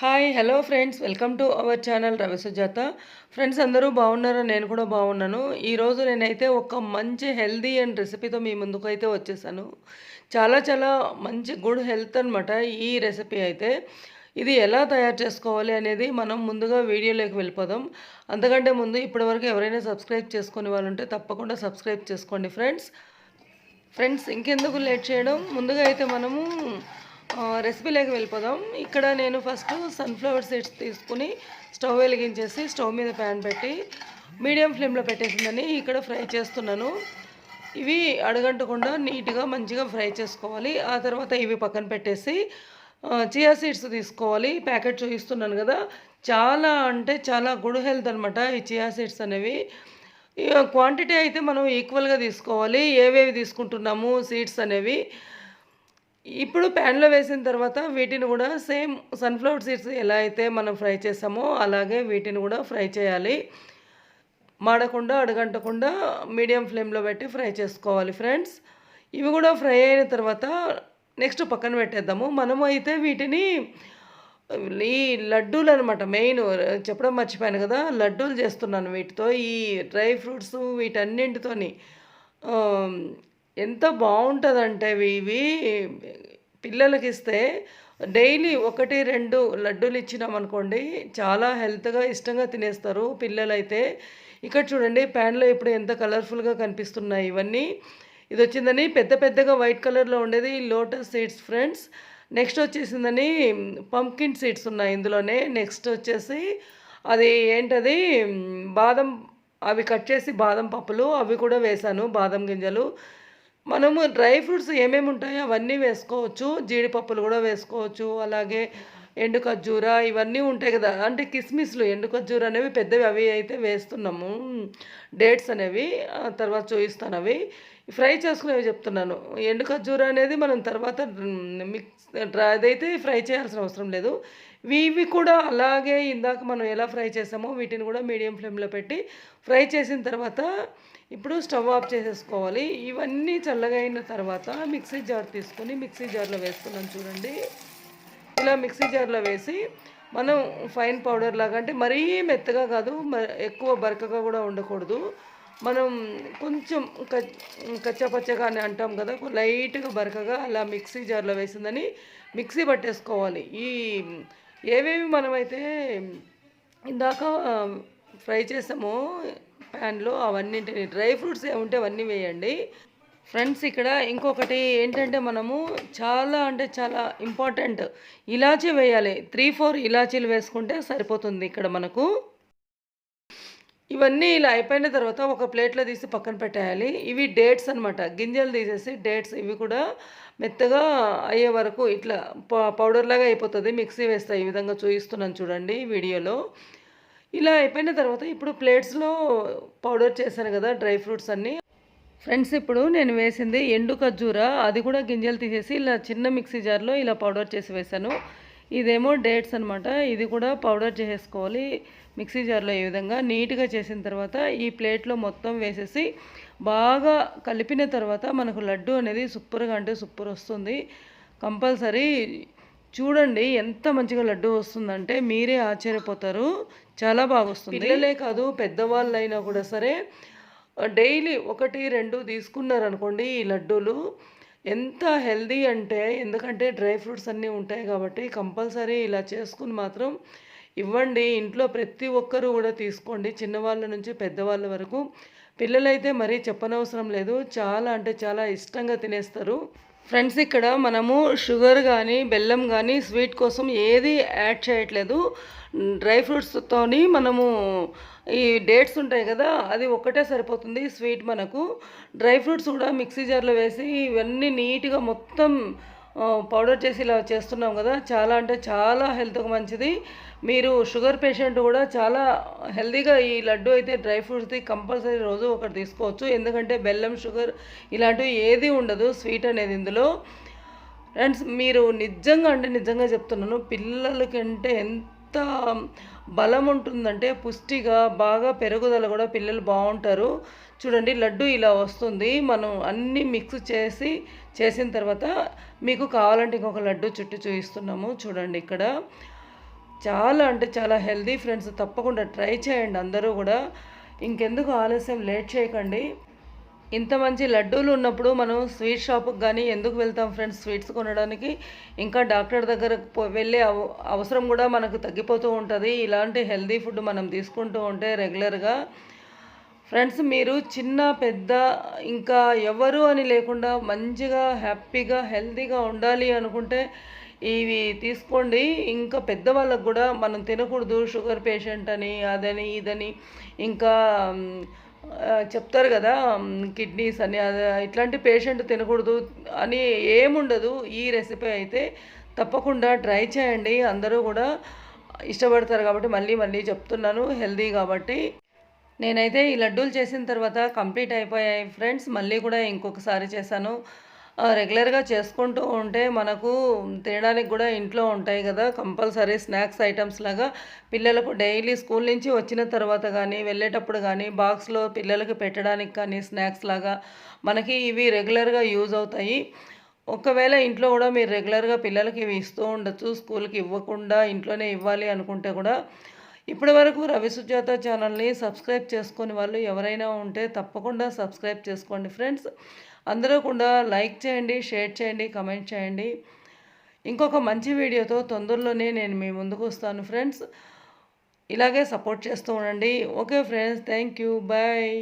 Hi hello friends welcome to our channel Ravi Sujatha friends అందరూ బాగున్నారా? నేను కూడా బాగున్నాను. ఈరోజు నేనైతే ఒక మంచి హెల్దీ అండ్ రెసిపీతో మీ ముందుకు అయితే వచ్చేసాను. చాలా చాలా మంచి గుడ్ హెల్త్ అనమాట ఈ రెసిపీ అయితే. ఇది ఎలా తయారు చేసుకోవాలి అనేది మనం ముందుగా వీడియోలోకి వెళ్ళిపోదాం. అంతకంటే ముందు ఇప్పటివరకు ఎవరైనా సబ్స్క్రైబ్ చేసుకునే వాళ్ళు ఉంటే తప్పకుండా సబ్స్క్రైబ్ చేసుకోండి ఫ్రెండ్స్ ఫ్రెండ్స్ ఇంకెందుకు లేట్ చేయడం? ముందుగా అయితే మనము రెసిపీలోకి వెళ్ళిపోదాం. ఇక్కడ నేను ఫస్ట్ సన్ఫ్లవర్ సీడ్స్ తీసుకుని స్టవ్ వెలిగించేసి స్టవ్ మీద ప్యాన్ పెట్టి మీడియం ఫ్లేమ్లో పెట్టేసిందని ఇక్కడ ఫ్రై చేస్తున్నాను. ఇవి అడగంటకుండా నీట్గా మంచిగా ఫ్రై చేసుకోవాలి. ఆ తర్వాత ఇవి పక్కన పెట్టేసి చియా సీడ్స్ తీసుకోవాలి. ప్యాకెట్ చూపిస్తున్నాను కదా. చాలా అంటే చాలా గుడ్ హెల్త్ అనమాట ఈ చియా సీడ్స్ అనేవి. క్వాంటిటీ అయితే మనం ఈక్వల్గా తీసుకోవాలి. ఏవేవి తీసుకుంటున్నాము సీడ్స్ అనేవి. ఇప్పుడు ప్యాన్లో వేసిన తర్వాత వీటిని కూడా సేమ్ సన్ఫ్లవర్ సీడ్స్ ఎలా అయితే మనం ఫ్రై చేసామో అలాగే వీటిని కూడా ఫ్రై చేయాలి. మాడకుండా అడగంటకుండా మీడియం ఫ్లేమ్లో పెట్టి ఫ్రై చేసుకోవాలి ఫ్రెండ్స్. ఇవి కూడా ఫ్రై అయిన తర్వాత నెక్స్ట్ పక్కన పెట్టేద్దాము. మనము అయితే వీటిని ఈ లడ్డూలు అనమాట మెయిన్ చెప్పడం మర్చిపోయాను కదా లడ్డూలు చేస్తున్నాను వీటితో. ఈ డ్రై ఫ్రూట్స్ వీటన్నింటితోని ఎంత బాగుంటుందంటే ఇవి ఇవి పిల్లలకి ఇస్తే డైలీ ఒకటి రెండు లడ్డూలు ఇచ్చినామనుకోండి చాలా హెల్త్గా ఇష్టంగా తినేస్తారు పిల్లలైతే. ఇక్కడ చూడండి ప్యాన్లో ఇప్పుడు ఎంత కలర్ఫుల్గా కనిపిస్తున్నాయి ఇవన్నీ. ఇది వచ్చిందని పెద్ద పెద్దగా వైట్ కలర్లో ఉండేది లోటస్ సీడ్స్ ఫ్రెండ్స్. నెక్స్ట్ వచ్చేసిందని పంకిన్ సీడ్స్ ఉన్నాయి ఇందులోనే. నెక్స్ట్ వచ్చేసి అది ఏంటది బాదం అవి కట్ చేసి బాదం పప్పులు అవి కూడా వేశాను బాదం గింజలు. మనము డ్రై ఫ్రూట్స్ ఏమేమి ఉంటాయో అవన్నీ వేసుకోవచ్చు. జీడిపప్పులు కూడా వేసుకోవచ్చు. అలాగే ఎండు ఖర్జూర ఇవన్నీ ఉంటాయి కదా. అంటే కిస్మిస్లు ఎండు ఖర్జూర అనేవి పెద్దవి అవి అయితే వేస్తున్నాము. డేట్స్ అనేవి ఆ తర్వాత చూపిస్తాను అవి. ఫ్రై చేసుకునేవి చెప్తున్నాను. ఎండు ఖర్జూర అనేది మనం తర్వాత మిక్స్ అదైతే ఫ్రై చేయాల్సిన అవసరం లేదు. ఇవి కూడా అలాగే ఇందాక మనం ఎలా ఫ్రై చేసామో వీటిని కూడా మీడియం ఫ్లేమ్లో పెట్టి ఫ్రై చేసిన తర్వాత ఇప్పుడు స్టవ్ ఆఫ్ చేసేసుకోవాలి. ఇవన్నీ చల్లగా అయిన తర్వాత మిక్సీ జార్ తీసుకొని మిక్సీ జార్లో వేసుకున్నాం చూడండి. ఇలా మిక్సీ జార్లో వేసి మనం ఫైన్ పౌడర్ లాగా అంటే మరీ మెత్తగా కాదు మ- ఎక్కువ బరకగా కూడా ఉండకూడదు. మనం కొంచెం కచ్చపచ్చగా కచ్చాపచ్చగా అని అంటాం కదా లైట్గా బరకగా అలా మిక్సీ జార్లో వేసిందని మిక్సీ పట్టేసుకోవాలి. ఈ ఏవేవి మనమైతే ఇందాక ఫ్రై చేసామో ప్యాన్లో అవన్నింటిని డ్రై ఫ్రూట్స్ ఏముంటే అవన్నీ వేయండి. ఫ్రెండ్స్ ఇక్కడ ఇంకొకటి ఏంటంటే మనము చాలా అంటే చాలా ఇంపార్టెంట్ ఇలాచీ వేయాలి. త్రీ ఫోర్ ఇలాచీలు వేసుకుంటే సరిపోతుంది ఇక్కడ మనకు. ఇవన్నీ ఇలా అయిపోయిన తర్వాత ఒక ప్లేట్లో తీసి పక్కన పెట్టేయాలి. ఇవి డేట్స్ అనమాట గింజలు తీసేసి డేట్స్ ఇవి కూడా మెత్తగా అయ్యే వరకు ఇట్లా ప- పౌడర్ లాగా అయిపోతుంది. మిక్సీ వేస్తాయి ఈ విధంగా చూపిస్తున్నాను చూడండి వీడియోలో. ఇలా అయిపోయిన తర్వాత ఇప్పుడు ప్లేట్స్లో పౌడర్ చేశాను కదా డ్రై ఫ్రూట్స్ అన్నీ. ఫ్రెండ్స్ ఇప్పుడు నేను వేసింది ఎండు ఖర్జూరా. అది కూడా గింజలు తీసేసి ఇలా చిన్న మిక్సీ జార్లో ఇలా పౌడర్ చేసి వేసాను ఇదేమో డేట్స్ అనమాట ఇది కూడా పౌడర్ చేసేసుకోవాలి మిక్సీ జార్లో ఈ విధంగా. నీట్గా చేసిన తర్వాత ఈ ప్లేట్లో మొత్తం వేసేసి బాగా కలిపిన తర్వాత మనకు లడ్డు అనేది సూపర్గా అంటే సూపర్ వస్తుంది. కంపల్సరీ చూడండి ఎంత మంచిగా లడ్డు వస్తుందంటే మీరే ఆశ్చర్యపోతారు. చాలా బాగా వస్తుంది పిల్లలే కాదు పెద్దవాళ్ళైనా కూడా సరే డైలీ ఒకటి రెండు తీసుకున్నారనుకోండి ఈ లడ్డూలు. ఎంత హెల్దీ అంటే ఎందుకంటే డ్రై ఫ్రూట్స్ అన్నీ ఉంటాయి కాబట్టి కంపల్సరీ ఇలా చేసుకుని మాత్రం ఇవ్వండి. ఇంట్లో ప్రతి ఒక్కరూ కూడా తీసుకోండి చిన్నవాళ్ళ నుంచి పెద్దవాళ్ళ వరకు. పిల్లలైతే మరీ చెప్పనవసరం లేదు. చాలా అంటే చాలా ఇష్టంగా తినేస్తారు. ఫ్రెండ్స్ ఇక్కడ మనము షుగర్ కానీ బెల్లం కానీ స్వీట్ కోసం ఏది యాడ్ చేయట్లేదు. డ్రై ఫ్రూట్స్తోని మనము ఈ డేట్స్ ఉంటాయి కదా అది ఒక్కటే సరిపోతుంది స్వీట్ మనకు. డ్రై ఫ్రూట్స్ కూడా మిక్సీ జార్లో వేసి ఇవన్నీ నీట్గా మొత్తం పౌడర్ చేసి ఇలా చేస్తున్నాం కదా చాలా అంటే చాలా హెల్త్కి మంచిది. మీరు షుగర్ పేషెంట్ కూడా చాలా హెల్తీగా ఈ లడ్డు అయితే డ్రై ఫ్రూట్స్ది కంపల్సరీ రోజు ఒకటి తీసుకోవచ్చు. ఎందుకంటే బెల్లం షుగర్ ఇలాంటివి ఏది ఉండదు స్వీట్ అనేది ఇందులో. ఫ్రెండ్స్ మీరు నిజంగా అంటే నిజంగా చెప్తున్నాను పిల్లలకంటే ఎంత బలం ఉంటుందంటే పుష్టిగా బాగా పెరుగుదల కూడా పిల్లలు బాగుంటారు. చూడండి లడ్డు ఇలా వస్తుంది. మనం అన్నీ మిక్స్ చేసి చేసిన తర్వాత మీకు కావాలంటే ఇంకొక లడ్డు చుట్టూ చూపిస్తున్నాము. చూడండి ఇక్కడ. చాలా అంటే చాలా హెల్దీ ఫ్రెండ్స్ తప్పకుండా ట్రై చేయండి అందరూ కూడా. ఇంకెందుకు ఆలస్యం లేట్ చేయకండి. ఇంత మంచి లడ్డూలు ఉన్నప్పుడు మనం స్వీట్ షాప్కి కానీ ఎందుకు వెళ్తాం ఫ్రెండ్స్? స్వీట్స్ కొనడానికి ఇంకా డాక్టర్ దగ్గరకు వెళ్ళే అవసరం కూడా మనకు తగ్గిపోతూ ఉంటుంది. ఇలాంటి హెల్దీ ఫుడ్ మనం తీసుకుంటూ ఉంటే రెగ్యులర్గా ఫ్రెండ్స్ మీరు చిన్న పెద్ద ఇంకా ఎవరు అని లేకుండా మంచిగా హ్యాపీగా హెల్తీగా ఉండాలి అనుకుంటే ఇవి తీసుకోండి. ఇంకా పెద్దవాళ్ళకు కూడా మనం తినకూడదు. షుగర్ పేషెంట్ అని అదని ఇదని ఇంకా చెప్తారు కదా కిడ్నీస్ అని ఇట్లాంటి పేషెంట్ తినకూడదు అని ఏముండదు. ఈ రెసిపీ అయితే తప్పకుండా ట్రై చేయండి. అందరూ కూడా ఇష్టపడతారు కాబట్టి మళ్ళీ మళ్ళీ చెప్తున్నాను హెల్దీ కాబట్టి. నేనైతే ఈ లడ్డూలు చేసిన తర్వాత కంప్లీట్ అయిపోయాయి ఫ్రెండ్స్. మళ్ళీ కూడా ఇంకొకసారి చేశాను. రెగ్యులర్గా చేసుకుంటూ ఉంటే మనకు తినడానికి కూడా ఇంట్లో ఉంటాయి కదా కంపల్సరీ స్నాక్స్ ఐటమ్స్ లాగా. పిల్లలకు డైలీ స్కూల్ నుంచి వచ్చిన తర్వాత కానీ వెళ్ళేటప్పుడు కానీ బాక్స్లో పిల్లలకి పెట్టడానికి కానీ స్నాక్స్ లాగా మనకి ఇవి రెగ్యులర్గా యూజ్ అవుతాయి. ఒకవేళ ఇంట్లో కూడా మీరు రెగ్యులర్గా పిల్లలకి ఇవి ఇస్తూ ఉండొచ్చు స్కూల్కి ఇవ్వకుండా ఇంట్లోనే ఇవ్వాలి అనుకుంటే కూడా ఇప్పటి వరకు రవి సుజాత ఛానల్ని సబ్స్క్రైబ్ చేసుకుని వాళ్ళు ఎవరైనా ఉంటే తప్పకుండా సబ్స్క్రైబ్ చేసుకోండి ఫ్రెండ్స్. అందరూ కూడా లైక్ చేయండి షేర్ చేయండి కమెంట్ చేయండి. ఇంకొక మంచి వీడియోతో తొందరలోనే నేను మీ ముందుకు వస్తాను ఫ్రెండ్స్. ఇలాగే సపోర్ట్ చేస్తూ ఉండండి. Okay friends thank you bye.